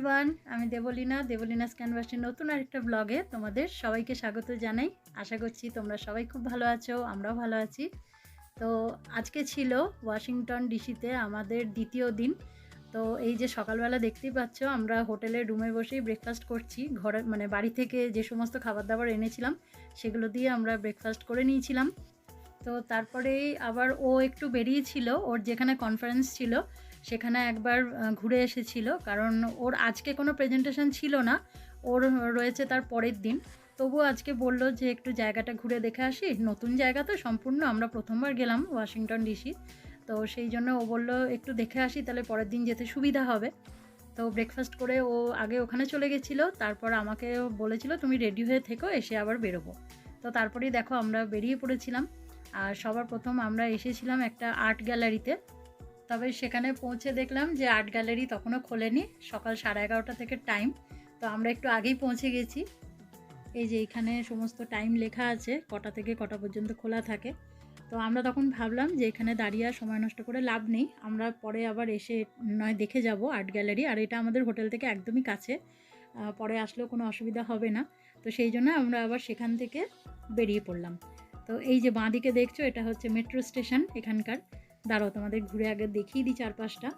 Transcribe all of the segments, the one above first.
Everyone আমি দেবলীনা। দেবলীনাস ক্যানভাসের নতুন আরেকটা ব্লগে তোমাদের সবাইকে স্বাগত জানাই। আশা করছি তোমরা সবাই খুব ভালো আছো, আমরাও ভালো আছি। তো আজকে ছিল ওয়াশিংটন ডিসিতে আমাদের দ্বিতীয় দিন। তো এই যে সকালবেলা দেখতেই পাচ্ছ, আমরা হোটেলের রুমে বসেই ব্রেকফাস্ট করছি। ঘরে মানে বাড়ি থেকে যে সমস্ত খাবার দাবার এনেছিলাম, সেগুলো দিয়ে আমরা ব্রেকফাস্ট করে নিয়েছিলাম। তো তারপরেই আবার ও একটু বেরিয়েছিল, ওর যেখানে কনফারেন্স ছিল সেখানে একবার ঘুরে এসেছিল। কারণ ওর আজকে কোনো প্রেজেন্টেশন ছিল না। ওর রয়েছে তার পরের দিন। তবুও আজকে বলল যে, একটু জায়গাটা ঘুরে দেখে আসি। নতুন জায়গা তো সম্পূর্ণ। আমরা প্রথমবার গেলাম ওয়াশিংটন ডিসি তো সেই জন্য ও বলল, একটু দেখে আসি, তাহলে পরের দিন যেতে সুবিধা হবে। তো ব্রেকফাস্ট করে ও আগে ওখানে চলে গেছিল। তারপর আমাকে বলেছিল, তুমি রেডি হয়ে থেকো, এসে আবার বেরোবো। তো তারপরেই দেখো আমরা বেরিয়ে পড়েছিলাম। আর সবার প্রথম আমরা এসেছিলাম একটা আর্ট গ্যালারিতে তবে সেখানে পৌঁছে দেখলাম যে আর্ট গ্যালারি তখনও খোলেনি, সকাল সাড়ে এগারোটা থেকে টাইম তো আমরা একটু আগেই পৌঁছে গেছি। এই যে এখানে সমস্ত টাইম লেখা আছে, কটা থেকে কটা পর্যন্ত খোলা থাকে। তো আমরা তখন ভাবলাম যে এখানে দাঁড়িয়ে আর সময় নষ্ট করে লাভ নেই। আমরা পরে আবার এসে নয় দেখে যাব আর্ট গ্যালারি। আর এটা আমাদের হোটেল থেকে একদমই কাছে। পরে আসলেও কোনো অসুবিধা হবে না। তো সেই জন্য আমরা আবার সেখান থেকে বেরিয়ে পড়লাম। তো এই যে বাঁদিকে দেখছ, এটা হচ্ছে মেট্রো স্টেশন এখানকার। দাঁড়াও, তোমাদের ঘুরে আগে দেখিয়ে দিই চারপাশটা।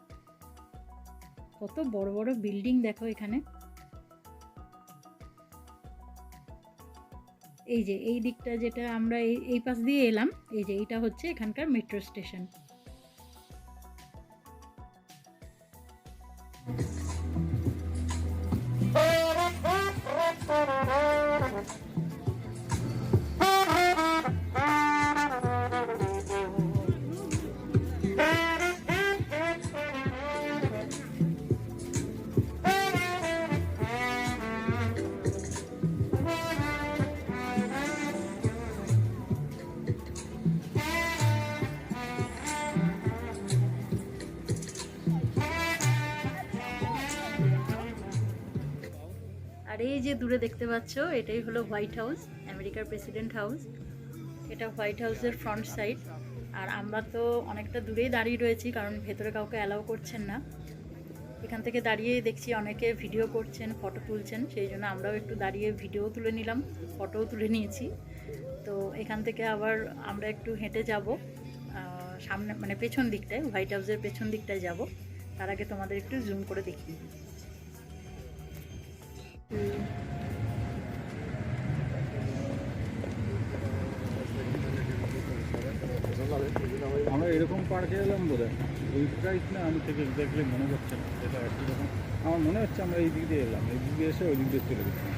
কত বড় বড় বিল্ডিং দেখো এখানে। এই যে, এই দিকটা যেটা আমরা এই এই পাশ দিয়ে এলাম, এই যে এইটা হচ্ছে এখানকার মেট্রো স্টেশন। দূরে দেখতে পাচ্ছ, এটাই হলো হোয়াইট হাউস আমেরিকার প্রেসিডেন্ট হাউস এটা হোয়াইট হাউসের ফ্রন্ট সাইড আর আমরা তো অনেকটা দূরেই দাঁড়িয়ে রয়েছি, কারণ ভেতরে কাউকে অ্যালাউ করছেন না। এখান থেকে দাঁড়িয়ে দেখছি অনেকে ভিডিও করছেন ফটো তুলছেন, সেই জন্য আমরাও একটু দাঁড়িয়ে ভিডিও তুলে নিলাম ফটোও তুলে নিয়েছি। তো এখান থেকে আবার আমরা একটু হেঁটে যাব সামনে মানে পেছন দিকটায় হোয়াইট হাউসের পেছন দিকটায় যাব। তার আগে তোমাদের একটু জুম করে দিই আমরা এরকম পার্কে এলাম বোধ হয় ওই প্রাইস না আমি থেকে দেখলে মনে হচ্ছে না এটা একই রকম। আমার মনে হচ্ছে আমরা এই দিক দিয়ে এলাম এই দিক দিয়ে এসে ওই দিক দিয়ে চলে গেছিলাম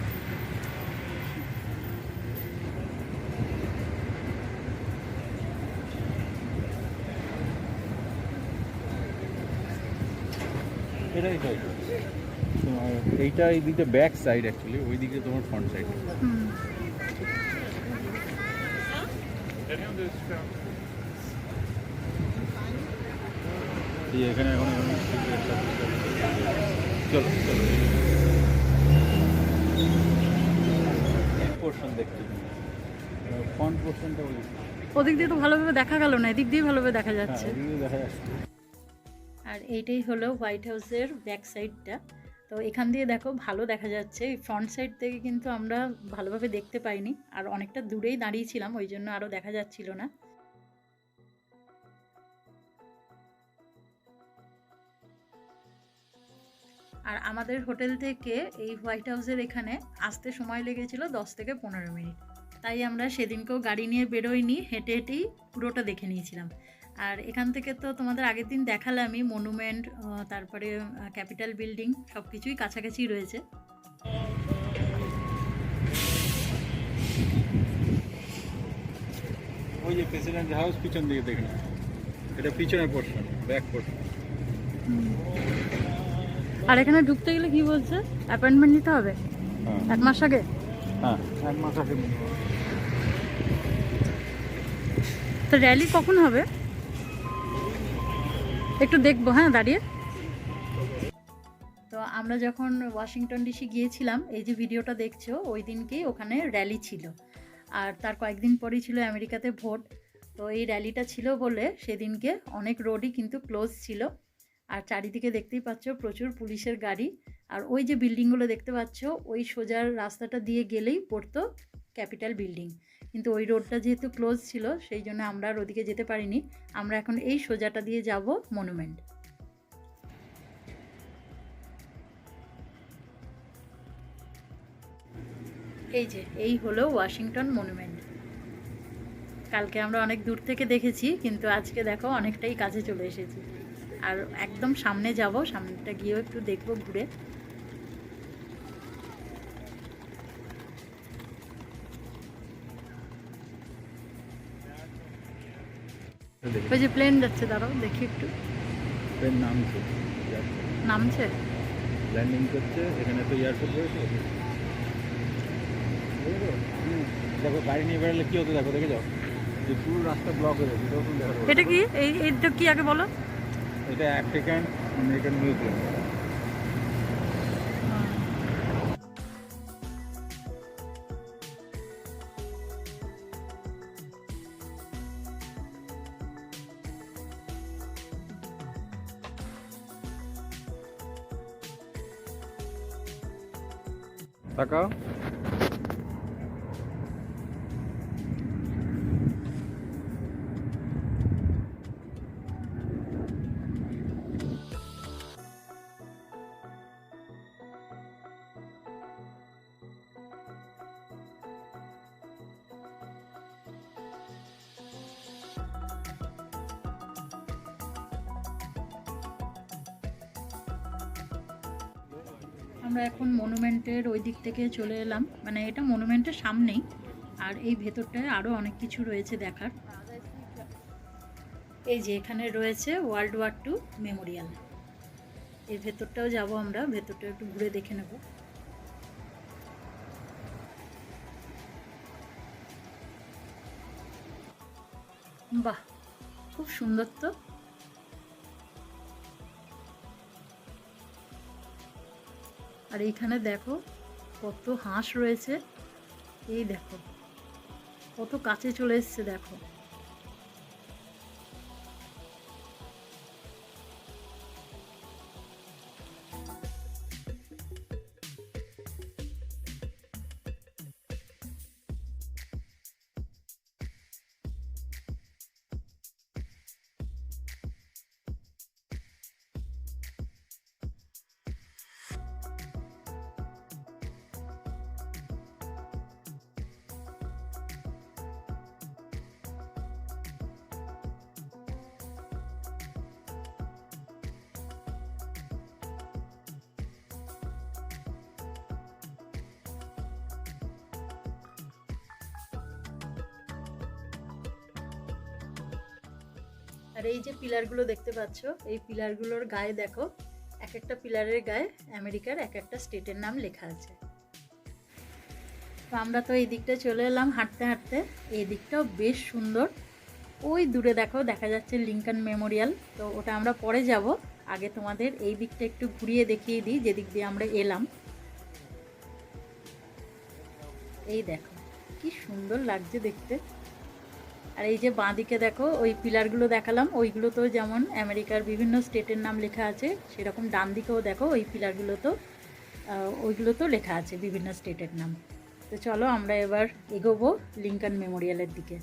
এটাই তাই তোমার এইটা এই দিকে ব্যাক সাইড অ্যাকচুয়ালি ওই দিকে তোমার ফ্রন্ট সাইড হুম। এই এখানে এখন এখন চলো চলো। পোর্শন দেখছি ফ্রন্ট পোর্শনটা ওই ওদিক দিয়ে তো ভালোভাবে দেখা গেল না এদিক দিয়ে ভালোভাবে হ্যাঁ দেখা যাচ্ছে। আর এইটাই হলো হোয়াইট হাউসের ব্যাক সাইডটা তো এখান দিয়ে দেখো ভালো দেখা যাচ্ছে। এই ফ্রন্ট সাইড থেকে কিন্তু আমরা ভালোভাবে দেখতে পাইনি। আর অনেকটা দূরেই দাঁড়িয়েছিলাম ওই জন্য আরও দেখা যাচ্ছিল না। আর আমাদের হোটেল থেকে এই হোয়াইট হাউসের এখানে আসতে সময় লেগেছিল দশ থেকে পনেরো মিনিট। তাই আমরা সেদিনকেও গাড়ি নিয়ে বেরোইনি হেঁটে হেঁটেই পুরোটা দেখে নিয়েছিলাম। আর এখান থেকে তো তোমাদের আগের দিন দেখালামই মনুমেন্ট তারপরে ক্যাপিটাল বিল্ডিং সব কিছুই কাছাকাছি রয়েছে। ওই যে প্রেসিডেন্ট হাউস পিছন দিকে দেখুন এটা পিছনের পোর্শন ব্যাক পোর্শন আর এখানে ঢুকতে গেলে কি বলছে? অ্যাপয়েন্টমেন্ট নিতে হবে? হ্যাঁ। এক মাস আগে? হ্যাঁ। এক মাস আগে তো র্যালি কখন হবে? একটু দেখব হ্যাঁ দাঁড়িয়ে। তো আমরা যখন ওয়াশিংটন ডিসি গিয়েছিলাম এই যে ভিডিওটা দেখছ ওই দিনকেই ওখানে র্যালি ছিল। আর তার কয়েকদিন পরেই ছিল আমেরিকাতে ভোট। তো এই র্যালিটা ছিল বলে সেদিনকে অনেক রোডই কিন্তু ক্লোজ ছিল। আর চারিদিকে দেখতেই পাচ্ছ প্রচুর পুলিশের গাড়ি। আর ওই যে বিল্ডিংগুলো দেখতে পাচ্ছ, ওই সোজার রাস্তাটা দিয়ে গেলেই পড়তো ক্যাপিটাল বিল্ডিং। কিন্তু ওই রোডটা যেহেতু ক্লোজ ছিল, সেই জন্য আমরা আর ওদিকে যেতে পারিনি। আমরা এখন এই সোজাটা দিয়ে যাব মনুমেন্ট। এই যে, এই হলো ওয়াশিংটন মনুমেন্ট। কালকে আমরা অনেক দূর থেকে দেখেছি, কিন্তু আজকে দেখো অনেকটাই কাছে চলে এসেছি। আর একদম সামনে যাব সামনেটা গিয়েও একটু দেখব ঘুরে। ওই যে প্লেন যাচ্ছে দাঁড়াও দেখি একটু। ট্রেন নামছে নামছে? ল্যান্ডিং করছে এখানে তো এয়ারপোর্ট রয়েছে। দেখো গাড়ি নিয়ে বেরোলে কি হতো দেখো দেখে যাও। যে পুরো রাস্তা ব্লক হয়ে যাবে। এটা কি? এই এইটা কি আগে বলো? এটা আফ্রিকান আমেরিকান মিউজিয়াম তাকাও আমরা এখন মনুমেন্টের ওই দিক থেকে চলে এলাম। মানে এটা মনুমেন্টের সামনেই। আর এই ভেতরটায় আরও অনেক কিছু রয়েছে দেখার। এই যে এখানে রয়েছে ওয়ার্ল্ড ওয়ার টু মেমোরিয়াল এর ভেতরটাও যাব আমরা, ভেতরটা একটু ঘুরে দেখে নেব। বাহ, খুব সুন্দর তো। আর এইখানে দেখো কত হাঁস রয়েছে। এই দেখো কত কাছে চলে এসছে দেখো। আর এই যে পিলারগুলো দেখতে পাচ্ছ, এই পিলারগুলোর গায়ে দেখো এক একটা পিলারের গায়ে আমেরিকার এক একটা স্টেটের নাম লেখা আছে। তো আমরা তো এই দিকটা চলে এলাম হাঁটতে হাঁটতে। এই দিকটাও বেশ সুন্দর। ওই দূরে দেখো, দেখা যাচ্ছে লিঙ্কন মেমোরিয়াল। তো ওটা আমরা পরে যাব। আগে তোমাদের এই দিকটা একটু ঘুরিয়ে দেখিয়ে দিই, যেদিক দিয়ে আমরা এলাম। এই দেখো, কি সুন্দর লাগছে দেখতে। আর এই যে বাঁদিকে দেখো, ওই পিলারগুলো দেখালাম ওইগুলোতেও যেমন আমেরিকার বিভিন্ন স্টেটের নাম লেখা আছে, সেরকম ডান দিকেও দেখো ওই পিলারগুলো তো ওইগুলো তো লেখা আছে বিভিন্ন স্টেটের নাম। তো চলো আমরা এবার এগোবো লিঙ্কন মেমোরিয়ালের দিকে।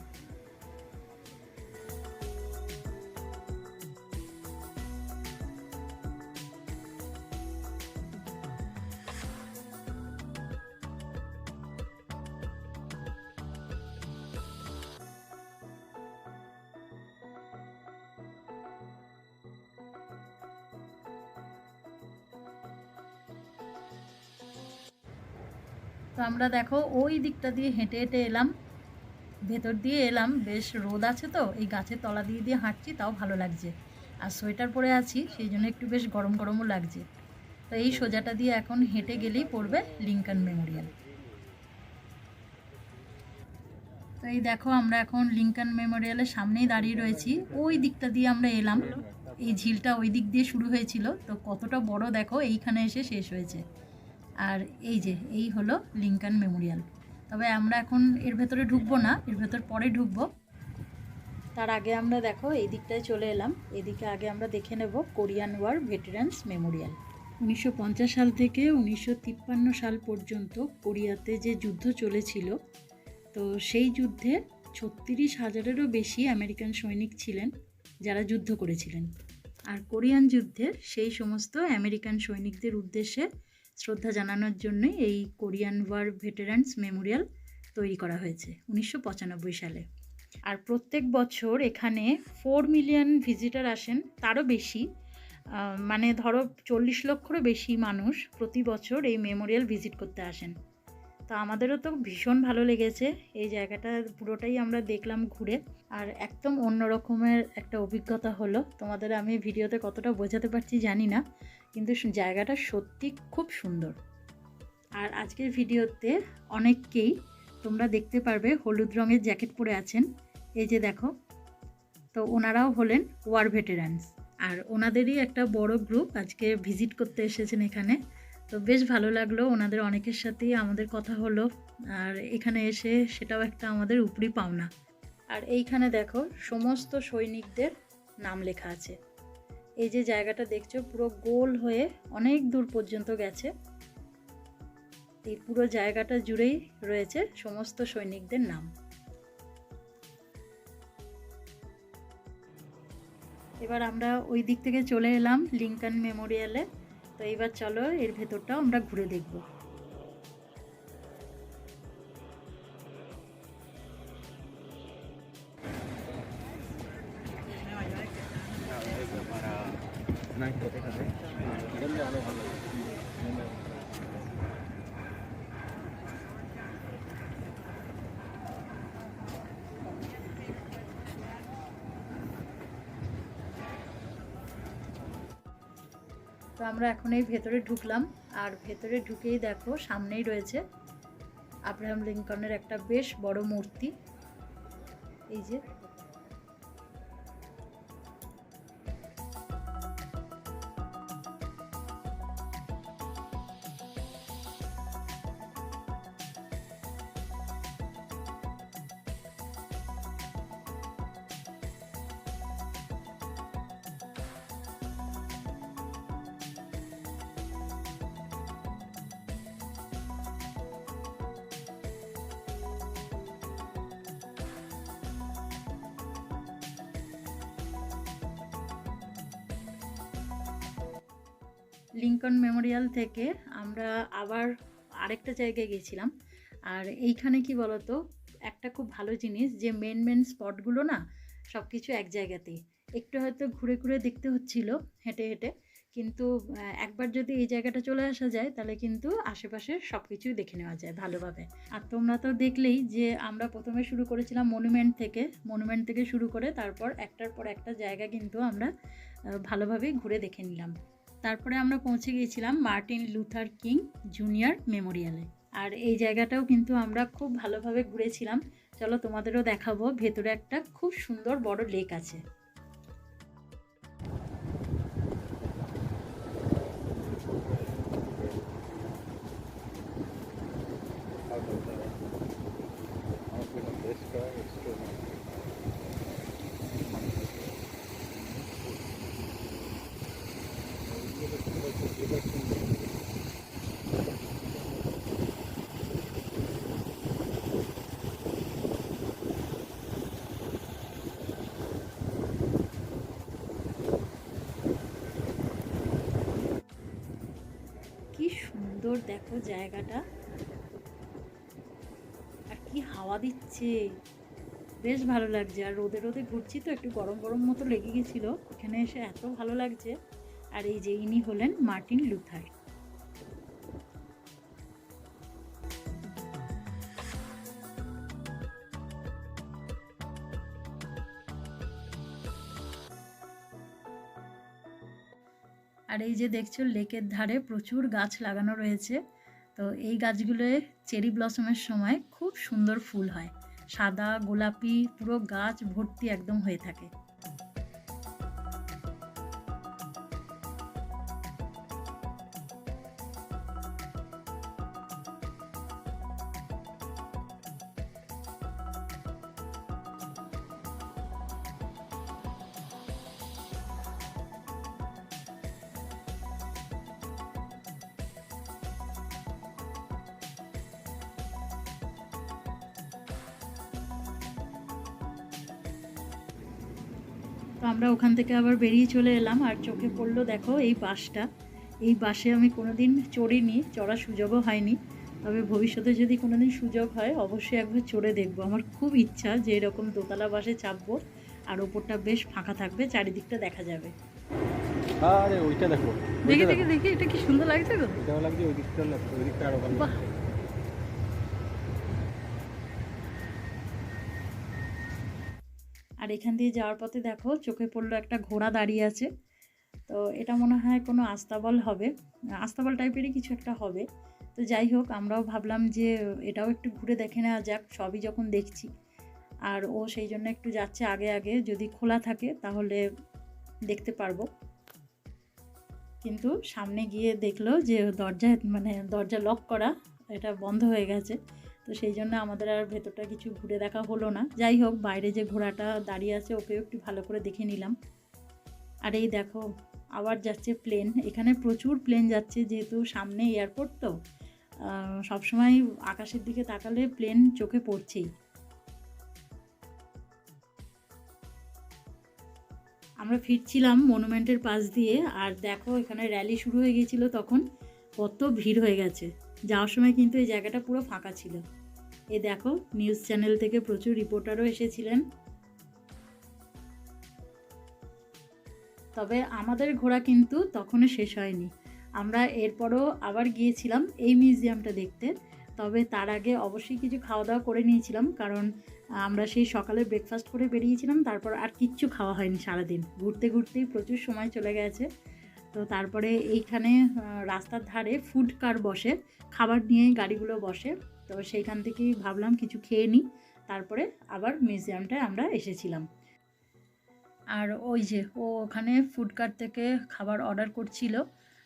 আমরা দেখো, ওই দিকটা দিয়ে হেঁটে হেঁটে এলাম, ভেতর দিয়ে এলাম, বেশ রোদ আছে তো, এই গাছের তলা দিয়ে দিয়ে হাঁটছি, তাও ভালো লাগছে। আর সোয়েটার পরে আছি, সেই জন্য একটু বেশ গরম গরমও লাগছে। তো এই সোজাটা দিয়ে এখন হেঁটে গেলেই পড়বে লিঙ্কন মেমোরিয়াল। তো এই দেখো, আমরা এখন লিঙ্কন মেমোরিয়ালের সামনেই দাঁড়িয়ে রয়েছি। ওই দিকটা দিয়ে আমরা এলাম। এই ঝিলটা ওই দিক দিয়ে শুরু হয়েছিল। তো কতটা বড় দেখো, এইখানে এসে শেষ হয়েছে। আর এই যে, এই হলো লিঙ্কন মেমোরিয়াল তবে আমরা এখন এর ভেতরে ঢুকবো না, এর ভেতর পরে ঢুকবো। তার আগে আমরা দেখো, এই দিকটায় চলে এলাম। এদিকে আগে আমরা দেখে নেব কোরিয়ান ওয়ার ভেটেরান্স মেমোরিয়াল উনিশশো পঞ্চাশ সাল থেকে উনিশশো তিপ্পান্ন সাল পর্যন্ত কোরিয়াতে যে যুদ্ধ চলেছিল, তো সেই যুদ্ধে ছত্রিশ হাজারেরও বেশি আমেরিকান সৈনিক ছিলেন, যারা যুদ্ধ করেছিলেন। আর কোরিয়ান যুদ্ধে সেই সমস্ত আমেরিকান সৈনিকদের উদ্দেশ্যে শ্রদ্ধা জানানোর জন্য এই কোরিয়ান ওয়ার ভেটেরান্স মেমোরিয়াল তৈরি করা হয়েছে উনিশশো পঁচানব্বই সালে। আর প্রত্যেক বছর এখানে ফোর মিলিয়ন ভিজিটার আসেন, তারও বেশি। মানে ধরো চল্লিশ লক্ষরও বেশি মানুষ প্রতি বছর এই মেমোরিয়াল ভিজিট করতে আসেন। তো আমাদেরও তো ভীষণ ভালো লেগেছে, এই জায়গাটা পুরোটাই আমরা দেখলাম ঘুরে। আর একদম অন্য রকমের একটা অভিজ্ঞতা হলো, তোমাদের আমি ভিডিওতে কতটা বোঝাতে পারছি জানি না। কিন্তু জায়গাটা সত্যি খুব সুন্দর। আর আজকের ভিডিওতে অনেককেই তোমরা দেখতে পারবে হলুদ রঙের জ্যাকেট পরে আছেন। এই যে দেখো, তো ওনারাও হলেন ওয়ার ভেটেরান্স। আর ওনাদেরই একটা বড় গ্রুপ আজকে ভিজিট করতে এসেছেন এখানে। তো বেশ ভালো লাগল ওনাদের অনেকের সাথেই আমাদের কথা হলো। আর এখানে এসে সেটাও একটা আমাদের উপরি পাওনা। আর এইখানে দেখো, সমস্ত সৈনিকদের নাম লেখা আছে। এই যে জায়গাটা দেখছ, পুরো গোল হয়ে অনেক দূর পর্যন্ত গেছে। এই পুরো জায়গাটা জুড়েই রয়েছে সমস্ত সৈনিকদের নাম। এবার আমরা ওই দিক থেকে চলে এলাম লিঙ্কন মেমোরিয়ালে। তো এইবার চলো এর ভেতরটাও আমরা ঘুরে দেখব। তো আমরা এখন এই ভেতরে ঢুকলাম, আর ভেতরে ঢুকেই দেখো সামনেই রয়েছে আব্রাহাম লিঙ্কনের একটা বেশ বড় মূর্তি। এই যে লিঙ্কন মেমোরিয়াল থেকে আমরা আবার আরেকটা জায়গায় গেছিলাম। আর এইখানে কি বলতো একটা খুব ভালো জিনিস যে মেন মেন স্পটগুলো না সব কিছু এক জায়গাতেই। একটু হয়তো ঘুরে ঘুরে দেখতে হচ্ছিল হেঁটে হেঁটে। কিন্তু একবার যদি এই জায়গাটা চলে আসা যায় তাহলে কিন্তু আশেপাশে সব কিছুই দেখে নেওয়া যায় ভালোভাবে। আর তোমরা তো দেখলেই যে আমরা প্রথমে শুরু করেছিলাম মনুমেন্ট থেকে মনুমেন্ট থেকে শুরু করে তারপর একটার পর একটা জায়গা কিন্তু আমরা আহ, ভালোভাবেই ঘুরে দেখে নিলাম। তারপরে আমরা পৌঁছে গিয়েছিলাম মার্টিন লুথার কিং জুনিয়র মেমোরিয়ালে। আর এই জায়গাটাও কিন্তু আমরা খুব ভালোভাবে ঘুরেছিলাম। চলো তোমাদেরও দেখাবো, ভেতরে একটা খুব সুন্দর বড় লেক আছে। সুন্দর, দেখো জায়গাটা। আর কি হাওয়া দিচ্ছে। বেশ ভালো লাগছে। আর রোদে রোদে ঘুরছি তো, একটু গরম গরম মতো লেগে গেছিল। এখানে এসে এত ভালো লাগছে। আর এই যে ইনি হলেন মার্টিন লুথার। এই যে দেখছ, লেকের ধারে প্রচুর গাছ লাগানো রয়েছে। তো এই গাছগুলোয় চেরি ব্লসমের সময় খুব সুন্দর ফুল হয়। সাদা, গোলাপি, পুরো গাছ ভর্তি একদম হয়ে থাকে। তো আমরা ওখান থেকে আবার বেরিয়ে চলে এলাম আর চোখে পড়ল দেখো এই বাসটা। এই বাসে আমি কোনোদিন চড়িনি চড়ার সুযোগও হয়নি। তবে ভবিষ্যতে যদি কোনোদিন সুযোগ হয় অবশ্যই একবার চড়ে দেখব। আমার খুব ইচ্ছা যে এরকম দোতলা বাসে চাপবো আর ওপরটা বেশ ফাঁকা থাকবে চারিদিকটা দেখা যাবে। আরে ওইটা দেখো দেখে দেখে দেখে। এটা কি সুন্দর লাগছে দেখো। লাগছে ওই দিকটা ওই দিকটা আরও ভালো আর এখান দিয়ে যাওয়ার পথে দেখো চোখে পড়ল একটা ঘোড়া দাঁড়িয়ে আছে। তো এটা মনে হয় কোনো আস্তাবল হবে। আস্তাবল টাইপেরই কিছু একটা হবে। তো যাই হোক, আমরাও ভাবলাম যে এটাও একটু ঘুরে দেখে নেওয়া যাক, সবই যখন দেখছি। আর ও সেই জন্য একটু যাচ্ছে আগে আগে, যদি খোলা থাকে তাহলে দেখতে পারব। কিন্তু সামনে গিয়ে দেখল যে দরজা মানে দরজা লক করা, এটা বন্ধ হয়ে গেছে। তো সেই জন্য আমাদের আর ভেতরটা কিছু ঘুরে দেখা হলো না। যাই হোক, বাইরে যে ঘোড়াটা দাঁড়িয়ে আছে, ওকেও একটু ভালো করে দেখে নিলাম। আর এই দেখো, আবার যাচ্ছে প্লেন এখানে প্রচুর প্লেন যাচ্ছে, যেহেতু সামনে এয়ারপোর্ট তো। সবসময় আকাশের দিকে তাকালে প্লেন চোখে পড়ছেই। আমরা ফিরছিলাম মনুমেন্টের পাশ দিয়ে, আর দেখো, এখানে র্যালি শুরু হয়ে গিয়েছিল তখন। কত ভিড় হয়ে গেছে। যাওয়ার সময় কিন্তু এই জায়গাটা পুরো ফাঁকা ছিল। এ দেখো, নিউজ চ্যানেল থেকে প্রচুর রিপোর্টারও এসেছিলেন। তবে আমাদের ঘোরা কিন্তু তখনও শেষ হয়নি। আমরা এরপরও আবার গিয়েছিলাম এই মিউজিয়ামটা দেখতে। তবে তার আগে অবশ্যই কিছু খাওয়া দাওয়া করে নিয়েছিলাম, কারণ আমরা সেই সকালে ব্রেকফাস্ট করে বেরিয়েছিলাম, তারপর আর কিচ্ছু খাওয়া হয়নি সারাদিন। ঘুরতে ঘুরতেই প্রচুর সময় চলে গেছে। তো তারপরে এইখানে রাস্তার ধারে ফুড কার বসে, খাবার নিয়ে গাড়িগুলো বসে। তো সেইখান থেকেই ভাবলাম কিছু খেয়ে নিই। তারপরে আবার মিউজিয়ামটায় আমরা এসেছিলাম। আর ওই যে, ও ওখানে ফুড কার্ট থেকে খাবার অর্ডার করছিল।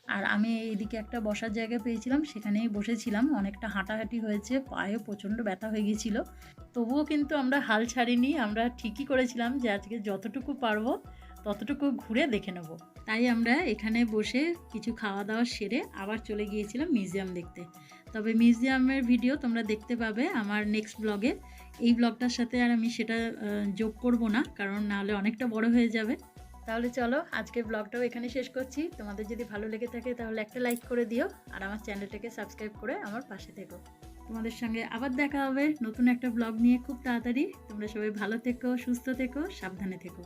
আর আমি এইদিকে একটা বসার জায়গা পেয়েছিলাম, সেখানেই বসেছিলাম। অনেকটা হাঁটাহাঁটি হয়েছে, পায়ে প্রচণ্ড ব্যথা হয়ে গিয়েছিল তবুও কিন্তু আমরা হাল ছাড়িনি। আমরা ঠিকই করেছিলাম যে আজকে যতটুকু পারব ততটুকু ঘুরে দেখে নেব। তাই আমরা এখানে বসে কিছু খাওয়া দাওয়া সেরে আবার চলে গিয়েছিলাম মিউজিয়াম দেখতে। তবে মিউজিয়ামের ভিডিও তোমরা দেখতে পাবে আমার নেক্সট ব্লগে এই ব্লগটার সাথে আর আমি সেটা যোগ করব না, কারণ নাহলে অনেকটা বড় হয়ে যাবে। তাহলে চলো আজকের ব্লগটাও এখানে শেষ করছি। তোমাদের যদি ভালো লেগে থাকে তাহলে একটা লাইক করে দিও আর আমার চ্যানেলটাকে সাবস্ক্রাইব করে আমার পাশে থেকো। তোমাদের সঙ্গে আবার দেখা হবে নতুন একটা ব্লগ নিয়ে খুব তাড়াতাড়ি। তোমরা সবাই ভালো থেকো, সুস্থ থেকো, সাবধানে থেকো।